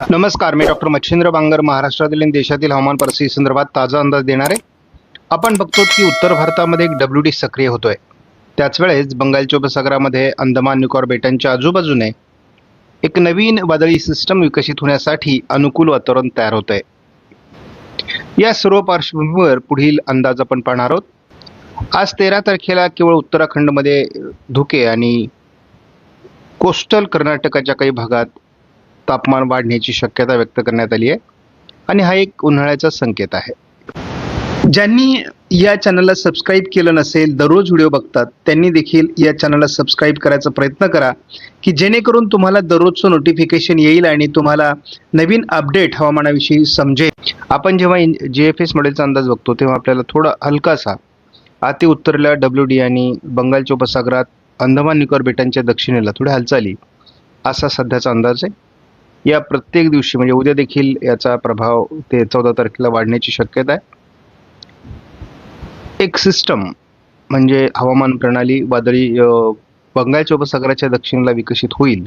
नमस्कार मी डॉक्टर मच्छिंद्र बांगर महाराष्ट्रातील आणि देशातील हवामान परिस्थिती संदर्भात ताजा अंदाज देणार. आहे आपण बघतो की उत्तर भारतामध्ये एक डब्ल्यू डी सक्रिय होतोय. त्याच वेळेस बंगालच्या उपसागरामध्ये अंदमान निकोबार बेटांच्या आजूबाजूने एक नवीन वादळी सिस्टम विकसित होण्यासाठी अनुकूल वातावरण तयार होत आहे या सर्व पार्श्वभूमीवर पुढील अंदाज आपण पाहणार आहोत. आज तेरा तारखेला केवळ उत्तराखंडमध्ये धुके आणि कोस्टल कर्नाटकाच्या काही भागात तापमान वाढण्याची शक्यता व्यक्त करण्यात आली आहे. आणि हा एक उन्हाळ्याचा संकेत आहे. ज्यांनी या चॅनलला सबस्क्राईब केलं नसेल दररोज व्हिडिओ बघतात त्यांनी देखील या चॅनलला सबस्क्राईब करायचा प्रयत्न करा की जेणेकरून तुम्हाला दररोजचं नोटिफिकेशन येईल आणि तुम्हाला नवीन अपडेट हवामानाविषयी समजेल. आपण जेव्हा जी एफ एस मॉडेलचा अंदाज बघतो तेव्हा आपल्याला थोडा हलकासा अति उत्तरेला डब्ल्यू डी आणि बंगालच्या उपसागरात अंदमान निकोबार बेटांच्या दक्षिणेला थोड्या हालचाली असा सध्याचा अंदाज आहे. या प्रत्येक दिवशी म्हणजे उद्या देखील याचा प्रभाव ते चौदा तारखेला वाढण्याची शक्यता आहे. एक सिस्टम म्हणजे हवामान प्रणाली वादळी बंगालच्या उपसागराच्या दक्षिणेला विकसित होईल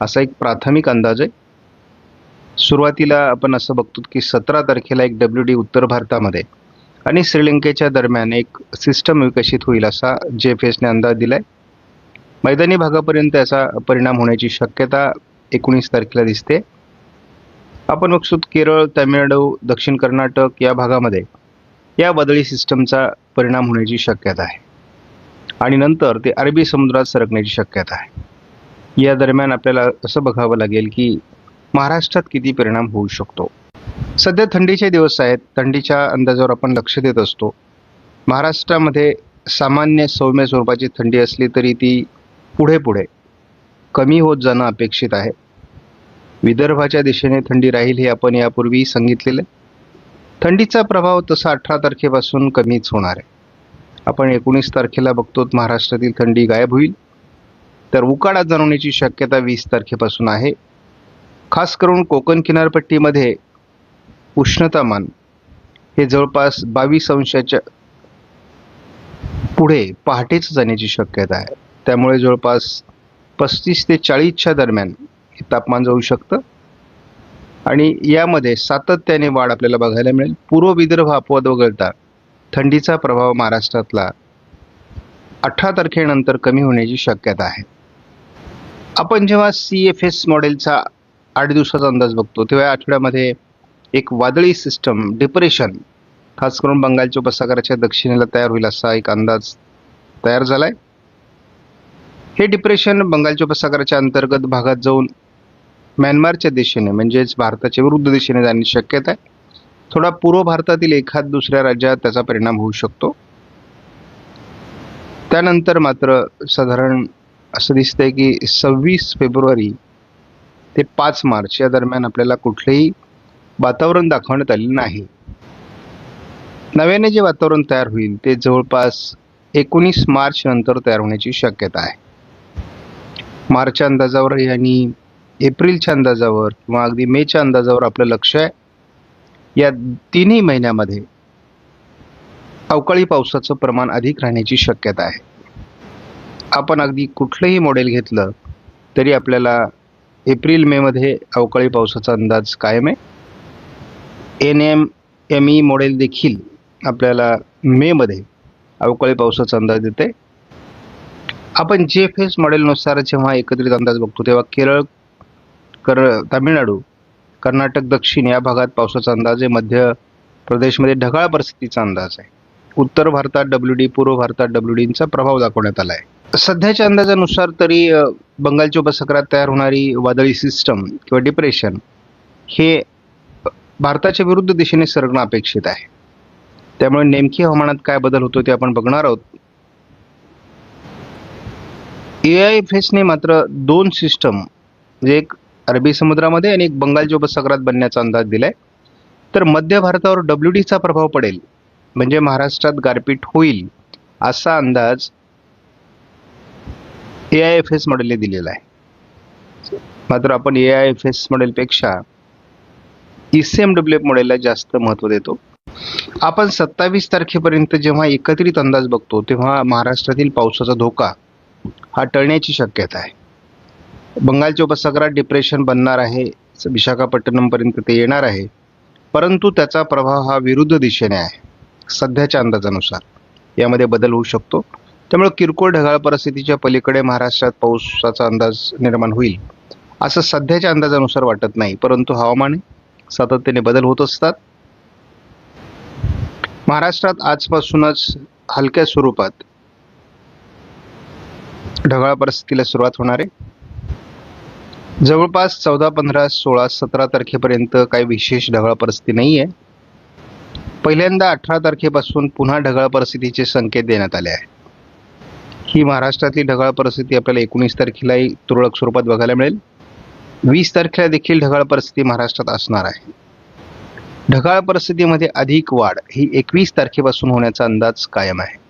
असा एक प्राथमिक अंदाज आहे. सुरुवातीला आपण असं बघतो की सतरा तारखेला एक डब्ल्यू डी उत्तर भारतामध्ये आणि श्रीलंकेच्या दरम्यान एक सिस्टम विकसित होईल असा जे एफ एसने अंदाज दिलाय. मैदानी भागापर्यंत याचा परिणाम होण्याची शक्यता एकोणीस तारखेला दिसते. आपण बघतो केरळ तामिळनाडू दक्षिण कर्नाटक या भागामध्ये या वादळी सिस्टमचा परिणाम होण्याची शक्यता आहे. आणि नंतर ते अरबी समुद्रात सरकण्याची शक्यता आहे. या दरम्यान आपल्याला असं बघावं लागेल की महाराष्ट्रात किती परिणाम होऊ शकतो. सध्या थंडीचे दिवस आहेत. थंडीच्या अंदाजावर आपण लक्ष देत असतो. महाराष्ट्रामध्ये सामान्य सौम्य स्वरूपाची थंडी असली तरी ती पुढे पुढे कमी होत जाणं अपेक्षित आहे. विदर्भाच्या दिशेने थंडी राहील हे आपण यापूर्वी सांगितलेलं आहे. थंडीचा प्रभाव तसा अठरा तारखेपासून कमीच होणार आहे. आपण एकोणीस तारखेला बघतो महाराष्ट्रातील थंडी गायब होईल. तर उकाडा जाणवण्याची शक्यता वीस तारखेपासून आहे. खास करून कोकण किनारपट्टीमध्ये उष्णतामान हे जवळपास बावीस अंशाच्या पुढे पहाटेच जाण्याची शक्यता आहे. त्यामुळे जवळपास पस्तीस ते चाळीसच्या दरम्यान हे तापमान जाऊ शकतं. आणि यामध्ये सातत्याने वाढ आपल्याला बघायला मिळेल. पूर्व विदर्भ अपवाद वगळता थंडीचा प्रभाव महाराष्ट्रातला अठरा तारखेनंतर कमी होण्याची शक्यता आहे. आपण जेव्हा सी एफ एस मॉडेलचा आठ दिवसाचा अंदाज बघतो तेव्हा या आठवड्यामध्ये एक वादळी सिस्टम डिप्रेशन खास करून बंगालच्या उपसागराच्या दक्षिणेला तयार होईल असा एक अंदाज तयार झाला आहे हे डिप्रेशन बंगालच्या उपसागराच्या अंतर्गत भागात जाऊन म्यानमारच्या दिशेने म्हणजेच भारताच्या विरुद्ध दिशेने जाण्याची शक्यता आहे. थोडा पूर्व भारतातील एखाद दुसऱ्या राज्यात त्याचा परिणाम होऊ शकतो. त्यानंतर मात्र साधारण असं दिसतंय की सव्वीस फेब्रुवारी ते पाच मार्च या दरम्यान आपल्याला कुठलेही वातावरण दाखवण्यात आलेलं नाही. नव्याने जे वातावरण तयार होईल ते जवळपास एकोणीस मार्च नंतर तयार होण्याची शक्यता आहे. मार्चच्या अंदाजावर आणि एप्रिलच्या अंदाजावर किंवा अगदी मेच्या अंदाजावर आपलं लक्ष आहे. या तिन्ही महिन्यामध्ये अवकाळी पावसाचं प्रमाण अधिक राहण्याची शक्यता आहे. आपण अगदी कुठलंही मॉडेल घेतलं तरी आपल्याला एप्रिल मेमध्ये अवकाळी पावसाचा अंदाज कायम आहे. N M M E model देखील आपल्याला मेमध्ये अवकाळी पावसाचा अंदाज देते. आपण जे फेस मॉडेलनुसार जेव्हा एकत्रित अंदाज बघतो तेव्हा केरळ कर तामिळनाडू कर्नाटक दक्षिण या भागात पावसाचा अंदाज आहे. मध्य प्रदेशमध्ये ढगाळ परिस्थितीचा अंदाज आहे. उत्तर भारतात डब्ल्यू डी पूर्व भारतात डब्ल्यू डीचा प्रभाव दाखवण्यात आला आहे. सध्याच्या अंदाजानुसार तरी बंगालच्या उपसागरात तयार होणारी वादळी सिस्टम किंवा डिप्रेशन हे भारताच्या विरुद्ध दिशेने सरकणं अपेक्षित आहे. त्यामुळे नेमकी हवामानात काय बदल होतो ते आपण बघणार आहोत. ए आय एफ एसने मात्र दोन सिस्टम म्हणजे एक अरबी समुद्रामध्ये आणि एक बंगालच्या उपसागरात बनण्याचा अंदाज दिलाय. तर मध्य भारतावर डब्ल्यू डीचा प्रभाव पडेल म्हणजे महाराष्ट्रात गारपीट होईल असा अंदाज ए आय एफ एस मॉडेलने दिलेला आहे. मात्र आपण A I F S मॉडेलपेक्षा E C M W F मॉडेलला जास्त महत्त्व देतो. आपण सत्तावीस तारखेपर्यंत जेव्हा एकत्रित अंदाज बघतो तेव्हा महाराष्ट्रातील पावसाचा धोका हा टळण्याची शक्यता आहे. बंगालच्या उपसागरात डिप्रेशन बनणार आहे विशाखापट्टणमपर्यंत ते येणार आहे परंतु त्याचा प्रभाव हा विरुद्ध दिशेने आहे सध्याच्या अंदाजानुसार. यामध्ये बदल होऊ शकतो. त्यामुळे किरकोळ ढगाळ परिस्थितीच्या पलीकडे महाराष्ट्रात पावसाचा अंदाज निर्माण होईल असं सध्याच्या अंदाजानुसार वाटत नाही परंतु हवामान सातत्याने बदल होत असतात. महाराष्ट्रात आजपासूनच हलक्या स्वरूपात ढगाळ परिस्थितीला सुरुवात होणार आहे. जवळपास चौदा पंधरा सोळा सतरा तारखेपर्यंत काही विशेष ढगाळ परिस्थिती नाही आहे. पहिल्यांदा अठरा तारखेपासून पुन्हा ढगाळ परिस्थितीचे संकेत देण्यात आले आहे. ही महाराष्ट्रातली ढगाळ परिस्थिती आपल्याला एकोणीस तारखेलाही तुरळक स्वरूपात बघायला मिळेल. वीस तारखेला देखील ढगाळ परिस्थिती महाराष्ट्रात असणार आहे. ढगाळ परिस्थितीमध्ये अधिक वाढ ही एकवीस तारखेपासून होण्याचा अंदाज कायम आहे.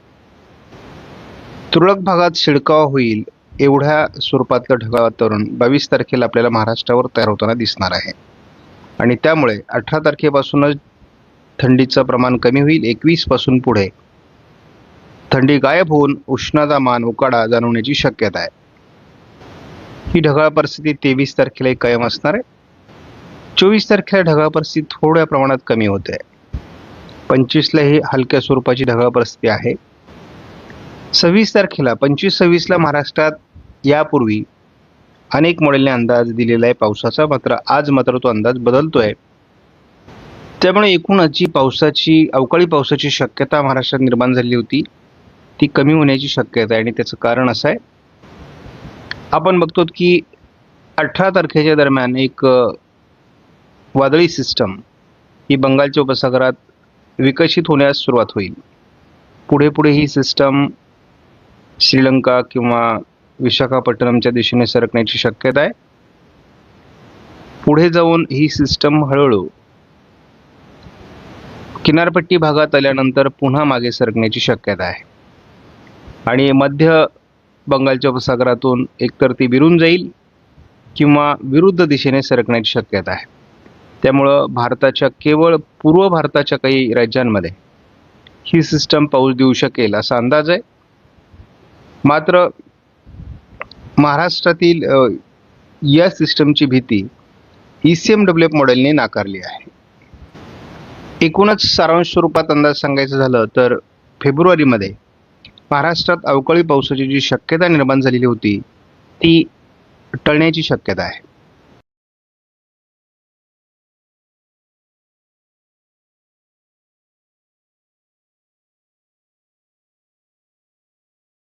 तुरळक भागात शिडकावा होईल एवढ्या स्वरूपातलं ढगाळ वातावरण बावीस तारखेला आपल्याला महाराष्ट्रावर तयार होताना दिसणार आहे. आणि त्यामुळे अठरा तारखेपासूनच थंडीचं प्रमाण कमी होईल एकवीसपासून पुढे. थंडी गायब होऊन उष्णतामान उकाडा जाणवण्याची शक्यता आहे. ही ढगाळ परिस्थिती तेवीस तारखेलाही कायम असणार आहे. चोवीस तारखेला ढगाळ परिस्थिती थोड्या प्रमाणात कमी होते. पंचवीसला ही हलक्या स्वरूपाची ढगाळ परिस्थिती आहे. सव्वीस तारखेला पंचवीस सव्वीसला महाराष्ट्रात यापूर्वी अनेक मॉडेलने अंदाज दिलेला आहे. पावसाचा मात्र आज मात्र तो अंदाज बदलतोय. त्यामुळे एकूणच जी पावसाची अवकाळी पावसाची शक्यता महाराष्ट्रात निर्माण झाली होती ती कमी होण्याची शक्यता आहे. आणि त्याचं कारण असं आहे. आपण बघतो की अठरा तारखेच्या दरम्यान एक वादळी सिस्टम ही बंगालच्या उपसागरात विकसित होण्यास सुरुवात होईल. पुढे पुढे ही सिस्टम श्रीलंका किंवा विशाखापट्टणमच्या दिशेने सरकण्याची शक्यता आहे. पुढे जाऊन ही सिस्टम हळूहळू किनारपट्टी भागात आल्यानंतर पुन्हा मागे सरकण्याची शक्यता आहे. आणि मध्य बंगालच्या उपसागरातून एकतर ती विरून जाईल किंवा विरुद्ध दिशेने सरकण्याची शक्यता आहे. त्यामुळं भारताच्या केवळ पूर्व भारताच्या काही राज्यांमध्ये ही सिस्टम पाऊस देऊ शकेल असा अंदाज आहे. मात्र महाराष्ट्रातील या सिस्टमची भीती E C M W F मॉडेलने नाकारली आहे. एकूणच सारांश स्वरूपात अंदाज सांगायचं झालं तर फेब्रुवारीमध्ये महाराष्ट्रात अवकाळी पावसाची जी शक्यता निर्माण झालेली होती ती टळण्याची शक्यता आहे.